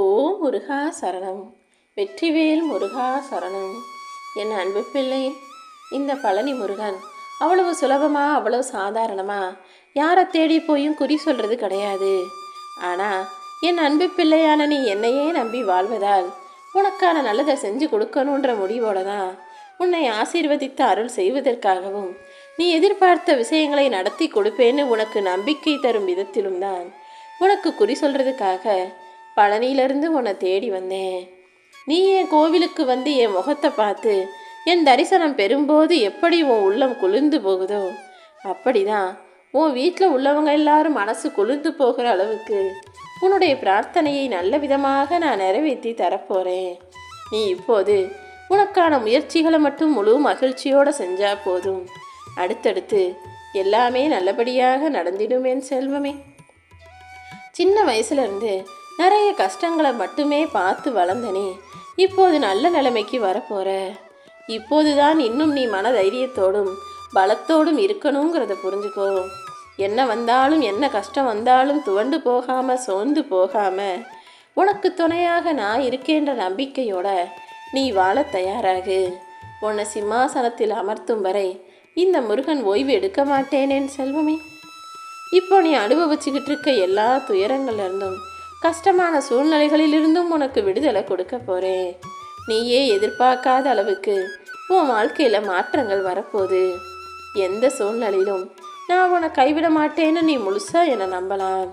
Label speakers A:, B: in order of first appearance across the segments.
A: ஓ முருகா சரணம். வெற்றிவேல் முருகா சரணம். என் அன்பு பிள்ளை இந்த பழனி முருகன். அவ்வளவு சுலபமா அவ்வளவு சாதாரணமா? யாரை தேடி போயும் குறி சொல்றது கிடையாது. ஆனால் என் அன்பு பிள்ளையான நீ என்னையே நம்பி வாழ்வதால் உனக்கான நல்லதை செஞ்சு கொடுக்கணுன்ற முடிவோட தான் உன்னை ஆசீர்வதித்து அருள் செய்வதற்காகவும் நீ எதிர்பார்த்த விஷயங்களை நடத்தி கொடுப்பேன்னு உனக்கு நம்பிக்கை தரும் விதத்திலும் தான் உனக்கு குறி சொல்றதுக்காக பழனியிலிருந்து உன்னை தேடி வந்தேன். நீ என் கோவிலுக்கு வந்து என் முகத்தை பார்த்து என் தரிசனம் பெறும்போது எப்படி உன் உள்ளம் குளிர்ந்து போகுதோ அப்படிதான் உன் வீட்டில் உள்ளவங்க எல்லாரும் மனசு குளிர்ந்து போகிற அளவுக்கு உன்னுடைய பிரார்த்தனையை நல்ல விதமாக நான் நிறைவேற்றி தரப்போகிறேன் நீ இப்போது உனக்கான முயற்சிகளை மட்டும் முழு மகிழ்ச்சியோடு செஞ்சா போதும். அடுத்தடுத்து எல்லாமே நல்லபடியாக நடந்திடுமேன் செல்வமே. சின்ன வயசுலேருந்து இருந்து நிறைய கஷ்டங்களை மட்டுமே பார்த்து வளர்ந்தனே. இப்போது நல்ல நிலைமைக்கு வரப்போற. இப்போதுதான் இன்னும் நீ மன தைரியத்தோடும் பலத்தோடும் இருக்கணுங்கிறத புரிஞ்சுக்கோ. என்ன வந்தாலும் என்ன கஷ்டம் வந்தாலும் துவண்டு போகாம சோர்ந்து போகாம உனக்கு துணையாக நான் இருக்கேன்ற நம்பிக்கையோட நீ வாழ தயாராகு. உன்னை சிம்மாசனத்தில் அமர்த்தும் வரை இந்த முருகன் ஓய்வு எடுக்க மாட்டேனேன் செல்வமே. இப்போ நீ அனுபவிச்சுக்கிட்டு இருக்க எல்லா துயரங்கள்ல இருந்தும் கஷ்டமான சூழ்நிலைகளிலிருந்தும் உனக்கு விடுதலை கொடுக்க போகிறேன் நீயே எதிர்பார்க்காத அளவுக்கு உன் வாழ்க்கையில் மாற்றங்கள் வரப்போகுது. எந்த சூழ்நிலையிலும் நான் உன்னை கைவிட மாட்டேன்னு நீ முழுசா என்னை நம்பலாம்.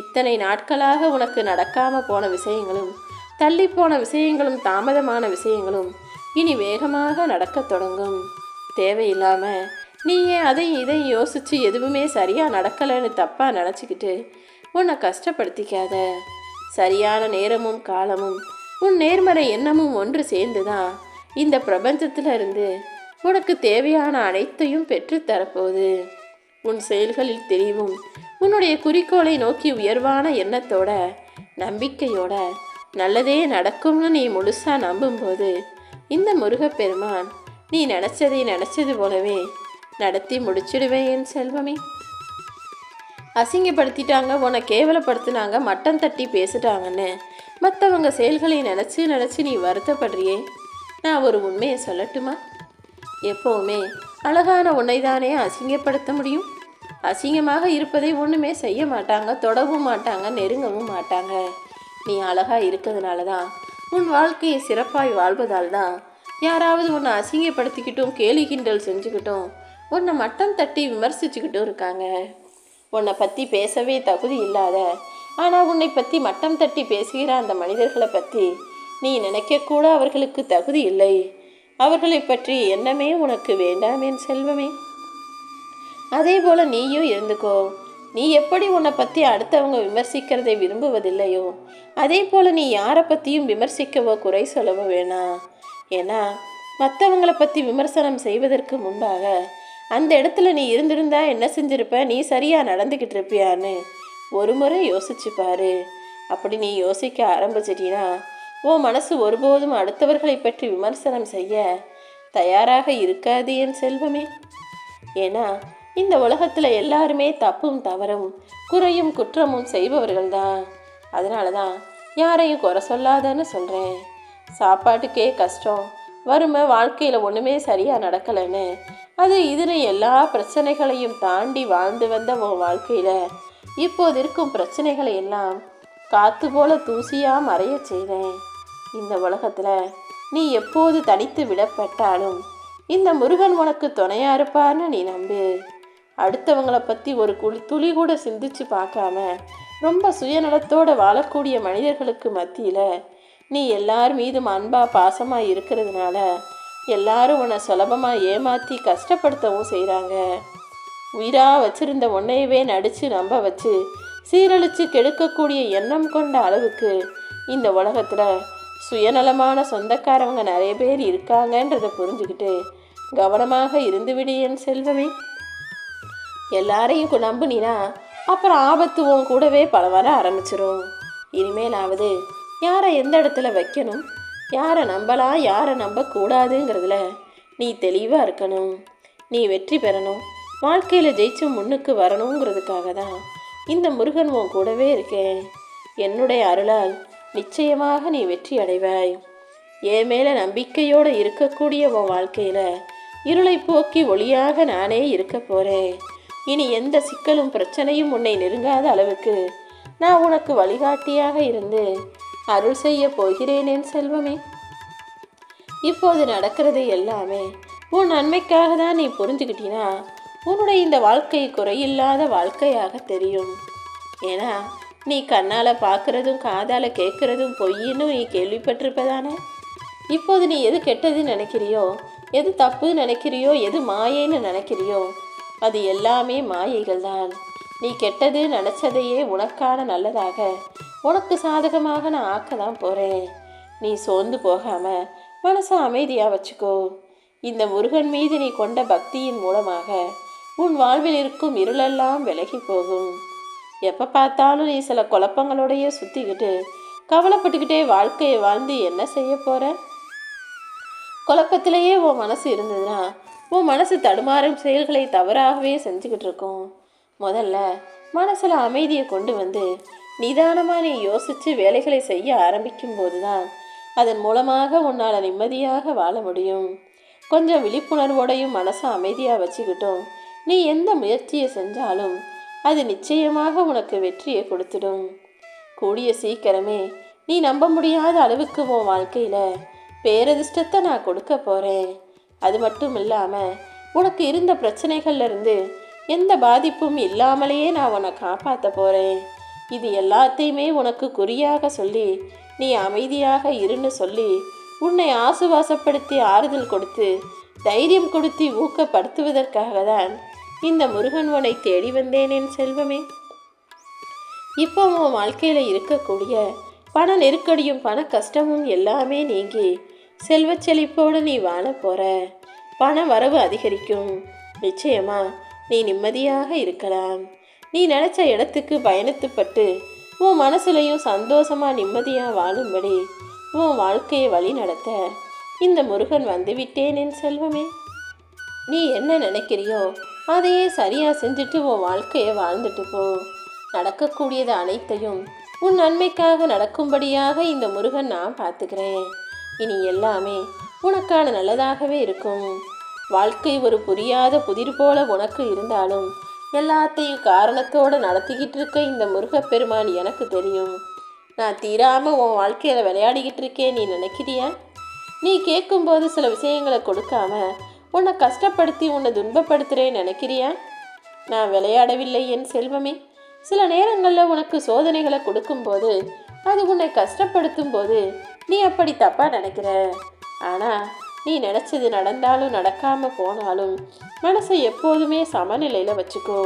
A: இத்தனை நாட்களாக உனக்கு நடக்காமல் போன விஷயங்களும் தள்ளி போன விஷயங்களும் தாமதமான விஷயங்களும் இனி வேகமாக நடக்கத் தொடங்கும். தேவையில்லாமல் நீ ஏன் அதை இதை யோசித்து எதுவுமே சரியாக நடக்கலைன்னு தப்பாக நினச்சிக்கிட்டு உன்னை கஷ்டப்படுத்திக்காத. சரியான நேரமும் காலமும் உன் நேர்மறை எண்ணமும் ஒன்று சேர்ந்துதான் இந்த பிரபஞ்சத்திலிருந்து உனக்கு தேவையான அனைத்தையும் பெற்றுத் தரப்போகுது. உன் செயல்களில் தெளிவும் உன்னுடைய குறிக்கோளை நோக்கி உயர்வான எண்ணத்தோட நம்பிக்கையோட நல்லதே நடக்கும்னு நீ முழுசாக நம்பும்போது இந்த முருகப்பெருமான் நீ நினச்சதை நினச்சது போலவே நடத்தி முடிச்சிடுவேன் என் செல்வமே. அசிங்கப்படுத்திட்டாங்க உன்னை கேவலப்படுத்தினாங்க மட்டம் தட்டி பேசிட்டாங்கன்னு. மற்றவங்க செயல்களை நினச்சி நினச்சி நீ வருத்தப்படுறியே? நான் ஒரு உண்மையை சொல்லட்டுமா? எப்போவுமே அழகான உன்னை தானே அசிங்கப்படுத்த முடியும்? அசிங்கமாக இருப்பதை ஒன்றுமே செய்ய மாட்டாங்க தொடவும் மாட்டாங்க நெருங்கவும் மாட்டாங்க. நீ அழகாக இருக்கிறதுனால தான் உன் வாழ்க்கையை சிறப்பாய் வாழ்வதால் தான் யாராவது உன்னை அசிங்கப்படுத்திக்கிட்டும் கேலி கிண்டல் செஞ்சுக்கிட்டும் உன்னை மட்டம் தட்டி விமர்சிச்சுக்கிட்டும் இருக்காங்க. உன்னை பற்றி பேசவே தகுதி இல்லாத ஆனால் உன்னை பற்றி மட்டம் தட்டி பேசுகிற அந்த மனிதர்களை பற்றி நீ நினைக்கக்கூட அவர்களுக்கு தகுதி இல்லை. அவர்களை பற்றி எண்ணமே உனக்கு வேண்டாம் என் செல்வமே. அதே போல் நீயும் இருந்துக்கோ. நீ எப்படி உன்னை பற்றி அடுத்தவங்க விமர்சிக்கிறதை விரும்புவதில்லையோ அதே போல் நீ யாரை பற்றியும் விமர்சிக்கவோ குறை சொல்லவோ வேணாம். ஏன்னா மற்றவங்களை பற்றி விமர்சனம் செய்வதற்கு முன்பாக அந்த இடத்துல நீ இருந்திருந்தா என்ன செஞ்சிருப்ப? நீ சரியாக நடந்துக்கிட்டு இருப்பியான்னு ஒரு முறை யோசிச்சு பாரு. அப்படி நீ யோசிக்க ஆரம்பிச்சிட்டினா உன் மனசு ஒருபோதும் அடுத்தவர்களை பற்றி விமர்சனம் செய்ய தயாராக இருக்காது என் செல்வமே. ஏன்னா இந்த உலகத்தில் எல்லாருமே தப்பும் தவறும் குறையும் குற்றமும் செய்பவர்கள் தான் அதனால தான் யாரையும் குறை சொல்லாதன்னு சொல்கிறேன் சாப்பாட்டுக்கே கஷ்டம் வறுமை வாழ்க்கையில் ஒன்றுமே சரியாக நடக்கலைன்னு. அது இதுன்னு எல்லா பிரச்சனைகளையும் தாண்டி வாழ்ந்து வந்த உன் வாழ்க்கையில். இப்போது இருக்கும் பிரச்சனைகளை எல்லாம் காற்று போல தூசியாக மறைய செய்தேன். இந்த உலகத்தில் நீ எப்போது தனித்து விடப்பட்டாலும் இந்த முருகன் உனக்கு துணையாக இருப்பார்னு நீ நம்பு. அடுத்தவங்கள பற்றி ஒரு குளி துளி கூட சிந்திச்சு பார்க்காம ரொம்ப சுயநலத்தோடு வாழக்கூடிய மனிதர்களுக்கு மத்தியில் நீ எல்லார் மீதும் அன்பா பாசமா இருக்கிறதுனால எல்லாரும் உன்னை சுலபமாக ஏமாற்றி கஷ்டப்படுத்தவும் செய்கிறாங்க உயிராக வச்சிருந்த உன்னையவே நடித்து நம்ப வச்சு சீரழித்து கெடுக்கக்கூடிய எண்ணம் கொண்ட அளவுக்கு இந்த உலகத்தில் சுயநலமான சொந்தக்காரவங்க நிறைய பேர் இருக்காங்கன்றதை புரிஞ்சுக்கிட்டு கவனமாக இருந்துவிடு என் செல்வமே. எல்லாரையும் கு- நம்புனீனா அப்புறம் ஆபத்து உன் கூடவே பல வர ஆரம்பிச்சிடும் இனிமேலாவது யாரை எந்த இடத்துல வைக்கணும்? யாரை நம்பலாம் யாரை நம்பக்கூடாதுங்கிறதுல நீ தெளிவாக இருக்கணும். நீ வெற்றி பெறணும். வாழ்க்கையில் ஜெயிச்சு முன்னுக்கு வரணுங்கிறதுக்காக தான் இந்த முருகன் உன் கூடவே இருக்கேன். என்னுடைய அருளால் நிச்சயமாக நீ வெற்றி அடைவாய். என் மேலே நம்பிக்கையோடு இருக்கக்கூடிய உன் வாழ்க்கையில் இருளை போக்கி ஒளியாக நானே இருக்க போகிறேன் இனி எந்த சிக்கலும் பிரச்சனையும் உன்னை நெருங்காத அளவுக்கு நான் உனக்கு வழிகாட்டியாக இருந்து அருள் செய்ய போகிறேனேன் செல்வமே. இப்போது நடக்கிறது எல்லாமே உன் நன்மைக்காக தான் நீ புரிஞ்சுக்கிட்டினா உன்னுடைய இந்த வாழ்க்கை குறையில்லாத வாழ்க்கையாக தெரியும். ஏன்னா நீ கண்ணால் பார்க்குறதும் காதால் கேட்குறதும் பொய்ன்னு நீ கேள்விப்பட்டிருப்பதானே? இப்போது நீ எது கெட்டதுன்னு நினைக்கிறியோ எது தப்பு நினைக்கிறியோ எது மாயைன்னு நினைக்கிறியோ அது எல்லாமே மாயைகள் தான் நீ கெட்டது நினச்சதையே உனக்கான நல்லதாக உனக்கு சாதகமாக நான் ஆக்க தான் போகிறேன் நீ சோர்ந்து போகாமல் மனசை அமைதியாக வச்சுக்கோ. இந்த முருகன் மீது நீ கொண்ட பக்தியின் மூலமாக உன் வாழ்வில் இருக்கும் இருளெல்லாம் விலகி போகும். எப்போ பார்த்தாலும் நீ சில குழப்பங்களோடையே சுற்றிக்கிட்டு கவலைப்பட்டுக்கிட்டே வாழ்க்கையை வாழ்ந்து என்ன செய்ய போகிற குழப்பத்திலேயே உன் மனசு இருந்ததுன்னா உன் மனசு தடுமாறும் செயல்களை தவறாகவே செஞ்சுக்கிட்டு இருக்கும். முதல்ல மனசில் அமைதியை கொண்டு வந்து நிதானமாக நீ யோசித்து வேலைகளை செய்ய ஆரம்பிக்கும்போது தான் அதன் மூலமாக உன்னால் நிம்மதியாக வாழ முடியும். கொஞ்சம் விழிப்புணர்வோடையும் மனசை அமைதியாக வச்சுக்கிட்டோம். நீ எந்த முயற்சியை செஞ்சாலும் அது நிச்சயமாக உனக்கு வெற்றியை கொடுத்துடும். கூடிய சீக்கிரமே நீ நம்ப முடியாத அளவுக்கு உன் வாழ்க்கையில் பேரதிர்ஷ்டத்தை நான் கொடுக்க போகிறேன் அது மட்டும் இல்லாமல் உனக்கு இருந்த பிரச்சனைகள்லேருந்து எந்த பாதிப்பும் இல்லாமலேயே நான் உன்னை காப்பாற்ற போகிறேன் இது எல்லாத்தையுமே உனக்கு குறியாக சொல்லி நீ அமைதியாக இருன்னு சொல்லி உன்னை ஆசுவாசப்படுத்தி ஆறுதல் கொடுத்து தைரியம் கொடுத்து ஊக்கப்படுத்துவதற்காக தான் இந்த முருகன் உன்னை தேடி வந்தேன் என் செல்வமே. இப்போ உன் வாழ்க்கையில் இருக்கக்கூடிய பண நெருக்கடியும் பண கஷ்டமும் எல்லாமே நீங்கி செல்வச் செழிப்போடு நீ வாழ போகிற பண வரவு அதிகரிக்கும். நிச்சயமா நீ நிம்மதியாக இருக்கலாம். நீ நினச்ச இடத்துக்கு பயணத்துப்பட்டு உன் மனசுலையும் சந்தோஷமா நிம்மதியாக வாழும்படி உன் வாழ்க்கையை வழி நடத்த இந்த முருகன் வந்துவிட்டேன் என் செல்வமே. நீ என்ன நினைக்கிறியோ அதையே சரியாக செஞ்சுட்டு உன் வாழ்க்கையை வாழ்ந்துட்டு போ. நடக்கக்கூடியது அனைத்தையும் உன் நன்மைக்காக நடக்கும்படியாக இந்த முருகன் நான் பார்த்துக்கிறேன். இனி எல்லாமே உனக்கான நல்லதாகவே இருக்கும். வாழ்க்கை ஒரு புரியாத புதிர் போல உனக்கு இருந்தாலும் எல்லாத்தையும் காரணத்தோடு நடத்திக்கிட்டு இருக்க இந்த முருகப்பெருமான் எனக்கு தெரியும். நான் தீராமல் உன் வாழ்க்கையில் விளையாடிக்கிட்டு இருக்கேன் நீ நினைக்கிறியா? நீ கேட்கும்போது சில விஷயங்களை கொடுக்காம உன்னை கஷ்டப்படுத்தி உன்னை துன்பப்படுத்துகிறேன்னு நினைக்கிறியா? நான் விளையாடவில்லை என் செல்வமே. சில நேரங்களில் உனக்கு சோதனைகளை கொடுக்கும்போது அது உன்னை கஷ்டப்படுத்தும் போது நீ அப்படி தப்பாக நினைக்கிற. ஆனால் நீ நினச்சது நடந்தாலும் நடக்காமல் போனாலும் மனசை எப்போதுமே சமநிலையில் வச்சுக்கோ.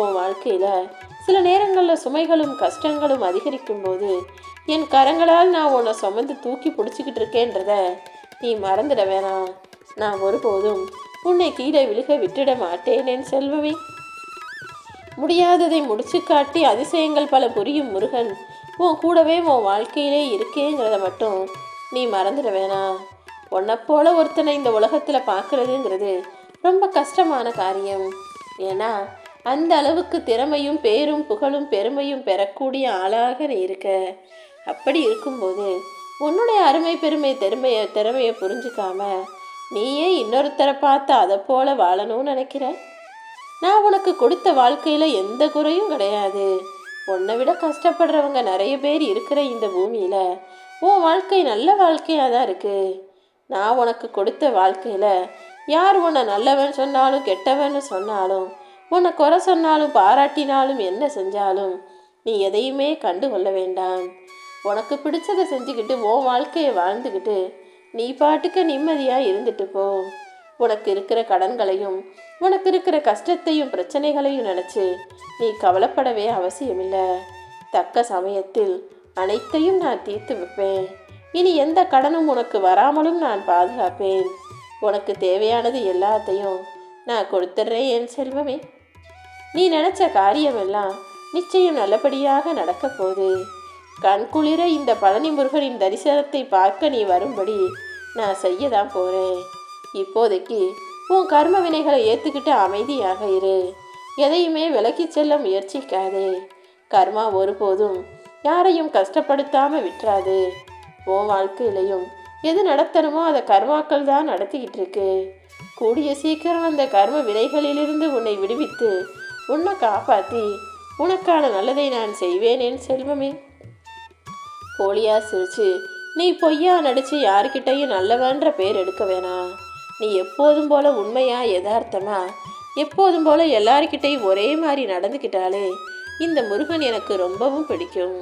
A: உன் வாழ்க்கையில் சில நேரங்களில் சுமைகளும் கஷ்டங்களும் அதிகரிக்கும் போது என் கரங்களால் நான் உன்னை சுமந்து தூக்கி பிடிச்சிக்கிட்டு இருக்கேன்றத நீ மறந்துட வேணாம். நான் ஒருபோதும் உன்னை கீழே விழுக விட்டுட மாட்டேன் என் செல்வமே. முடியாததை முடிச்சு காட்டி அதிசயங்கள் பல புரியும் முருகன் உன் கூடவே உன் வாழ்க்கையிலே இருக்கேங்கிறத மட்டும் நீ மறந்துட வேணாம். உன்னை போல ஒருத்தனை இந்த உலகத்தில் பார்க்கறதுங்கிறது ரொம்ப கஷ்டமான காரியம். ஏன்னா அந்த அளவுக்கு திறமையும் பேரும் புகழும் பெருமையும் பெறக்கூடிய ஆளாக நீ இருக்க. அப்படி இருக்கும்போது உன்னுடைய அருமை பெருமை திறமைய திறமையை புரிஞ்சுக்காம நீயே இன்னொருத்தரை பார்த்து அதை போல வாழணும்னு நினைக்கிற? நான் உனக்கு கொடுத்த வாழ்க்கையில் எந்த குறையும் கிடையாது. உன்னை விட கஷ்டப்படுறவங்க நிறைய பேர் இருக்கிற இந்த பூமியில் உன் வாழ்க்கை நல்ல வாழ்க்கையாக தான் இருக்குது நான் உனக்கு கொடுத்த வாழ்க்கையில் யார் உன்னை நல்லவன் சொன்னாலும் கெட்டவன் சொன்னாலும் உன்னை குறை சொன்னாலும் பாராட்டினாலும் என்ன செஞ்சாலும் நீ எதையுமே கண்டு கொள்ள வேண்டாம். உனக்கு பிடிச்சதை செஞ்சுக்கிட்டு உன் வாழ்க்கையை வாழ்ந்துக்கிட்டு நீ பாட்டுக்கு நிம்மதியாக இருந்துட்டு போ. உனக்கு இருக்கிற கடன்களையும் உனக்கு இருக்கிற கஷ்டத்தையும் பிரச்சனைகளையும் நினச்சி நீ கவலைப்படவே அவசியமில்லை. தக்க சமயத்தில் அனைத்தையும் நான் தீர்த்து வைப்பேன். இனி எந்த கடனும் உனக்கு வராமலும் நான் பாதுகாப்பேன். உனக்கு தேவையானது எல்லாத்தையும் நான் கொடுத்துட்றேன் என் செல்வமே. நீ நினச்ச காரியமெல்லாம் நிச்சயம் நல்லபடியாக நடக்கப் போகுது. கண்குளிர இந்த பழனி முருகனின் தரிசனத்தை பார்க்க நீ வரும்படி நான் செய்ய தான் போகிறேன் இப்போதைக்கு உன் கர்ம வினைகளை ஏற்றுக்கிட்டு அமைதியாக இரு. எதையுமே விலக்கிச் செல்ல முயற்சிக்காதே. கர்மா ஒருபோதும் யாரையும் கஷ்டப்படுத்தாமல் விட்டுறாது. உன் வாழ்க்கையிலையும் எது நடத்தணுமோ அதை கர்மாக்கள் தான் நடத்திக்கிட்டு இருக்கு கூடிய சீக்கிரம் அந்த கர்ம வினைகளிலிருந்து உன்னை விடுவித்து உன்னை காப்பாற்றி உனக்கான நல்லதை நான் செய்வேனேன் செல்வமே. போலியா சிரிச்சு நீ பொய்யா நடிச்சு யாருக்கிட்டையும் நல்லவன்ற பேர் எடுக்க வேணாம் நீ எப்போதும் போல உண்மையா யதார்த்தமா? எப்போதும் போல எல்லாருக்கிட்டையும் ஒரே மாதிரி நடந்துக்கிட்டாலே இந்த முருகன் எனக்கு ரொம்பவும் பிடிக்கும்.